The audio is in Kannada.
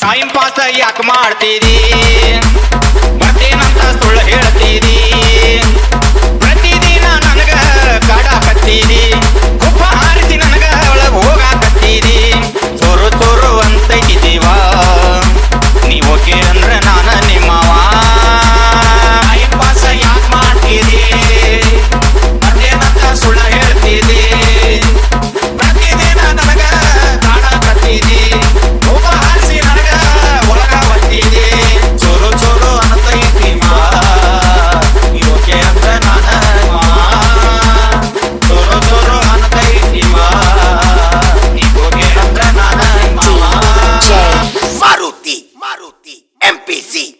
ಟೈಮ್ ಪಾಸ್ ಯಾಕೆ ಮಾಡ್ತೀರಿ ಮತ್ತೇನಂತ ಸುಳ್ಳು ಹೇಳ್ತೀರಿ MPC